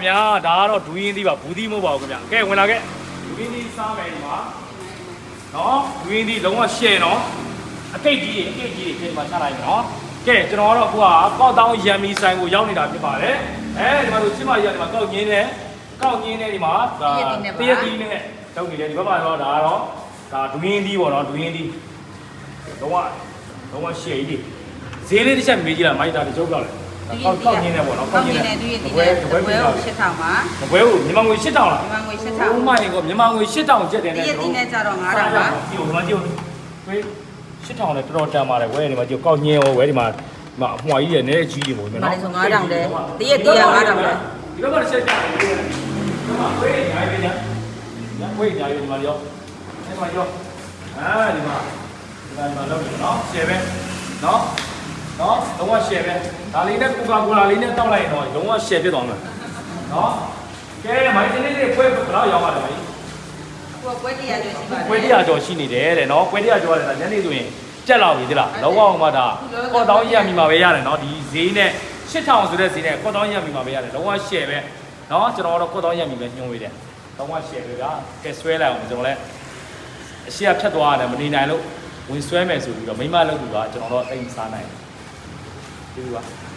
ခင်ဗျာဒါကတော့ဒူးရင်းသီးပါဘူးသီးမဟုတ်ပါဘူးခင်ဗျာကဲဝင်လာခဲ့ဒူးရင်းသီးစားမယ်ဒီမှာနော်ဒူးရင်းသီးလုံးဝရှယ်နော်အကိတ်ကြီးတွေအကိတ်ကြီးတွေဒီမှာချလိုက်မယ်နော်ကဲကျွန်တော်ကတော့အခုကကောက်တောင်းရံမီဆိုင်ကိုရောက်နေတာဖြစ်ပါတယ်အဲဒီမှာတို့ချစ်မကြီးကဒီမှာကောက်ငင်းနေကောက်ငင်းနေဒီမှာဒါတရက်တီးနဲ့တောက်နေတယ်ဒီဘက်မှာတော့ဒါကတော့ဒါဒူးရင်းသီးပေါ့နော်ဒူးရင်းသီးလုံးဝလုံးဝရှယ်ကြီးတွေဈေးလေးတစ်ချက်မေးကြည့်လိုက်မိုက်တာတစ်ချုပ်တော့လေ ကောက်ကောက်ငင်းနေပေါ့နော်ကောကောက်က်ငငင်းင်းနေနဲ့တူရည်ဘွဲတည်ဘွဲတဲ့ဘွဲပြီးတော့ကို8000ပါမပွဲဘူးမြန်မာငွေ8000လားမြန်မာငွေ။8000 Oh my god မြန်မာငွေ8000ကျက်တယ်တနဲ့ည်ရည်တည်နဲ့ကြတော့9000ပါဒီကိုဒီမှာကြည့်ဦး။ဝေး8000နဲ့တော်တော်တန်ပါတယ်ဝဲဒီမှာကြည့်ကောက်ညင်းရောဝဲဒီမှာဒီမှာအမွှာကြီးရနည်းအကြီးတွေပေါ့နော်ဒီမှာလည်းဆို9000တဲ့တည့်ရတည့်ရ9000တဲ့ဒီဘက်မှာဆက်ကြတယ်ဒီမှာဝဲအများကြီးပဲညာဝဲအများကြီးဒီမှာရောဒီမှာရောအာဒီမှာဒီမှာဒီမှာလောက်နော်ရှယ်ပဲနော် နော်လုံးဝရှယ်ပဲဒါလေးနဲ့ကိုကာကိုလာလေးနဲ့တောက်လိုက်ရင်တော့လုံးဝရှယ်ဖြစ်သွားမှာနော်ကဲမိုင်းတင်းလေးတွေဖွဲဘယ်တော့ရောက်ပါလဲမိုင်းကိုပွဲတည်ရကျော်ရှိပါတယ်ပွဲတရားကျော်ရှိနေတယ်တဲ့နော်ပွဲတရားကျော်ရတယ်ဒါညနေဆိုရင်ကြက်လာပြီသလားလုံးဝမှဒါကော့တောင်းရမိမှာပဲရတယ်နော်ဒီဈေးနဲ့8000ဆိုတဲ့ဈေးနဲ့ကော့တောင်းရမိမှာပဲရတယ်လုံးဝရှယ်ပဲနော်ကျွန်တော်တော့ကော့တောင်းရမိပဲညွှန်ဝေးတယ်လုံးဝရှယ်ပဲကကဲဆွဲလိုက်အောင်ကျွန်တော်လည်းအရှိကဖြတ်သွားရတယ်မနေနိုင်လို့ဝင်ဆွဲမယ်ဆိုပြီးတော့မိမလုပ်သူကကျွန်တော်တော့အိမ်စားနိုင်တယ် ဒီလိုပါ